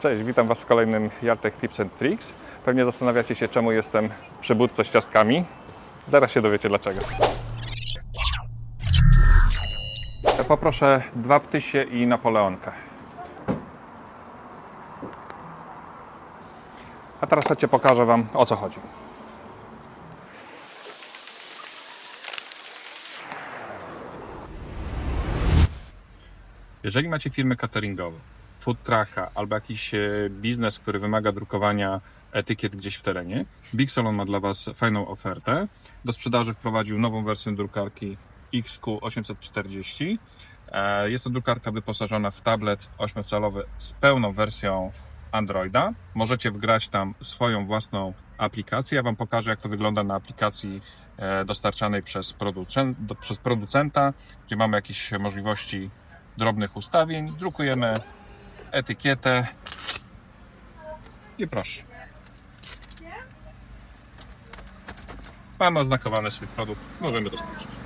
Cześć, witam Was w kolejnym Jartek Tips and Tricks. Pewnie zastanawiacie się, czemu jestem przy budce z ciastkami. Zaraz się dowiecie dlaczego. Poproszę dwa ptysie i napoleonkę. A teraz chodźcie pokażę Wam o co chodzi. Jeżeli macie firmę cateringową, food trucka albo jakiś e, biznes, który wymaga drukowania etykiet gdzieś w terenie, Big Salon ma dla Was fajną ofertę. Do sprzedaży wprowadził nową wersję drukarki XQ840. E, Jest to drukarka wyposażona w tablet 8-calowy z pełną wersją Androida. Możecie wgrać tam swoją własną aplikację. Ja Wam pokażę, jak to wygląda na aplikacji e, dostarczanej przez, przez producenta, gdzie mamy jakieś możliwości drobnych ustawień. Drukujemy etykietę i proszę. Mamy oznakowany swój produkt, możemy dostarczyć.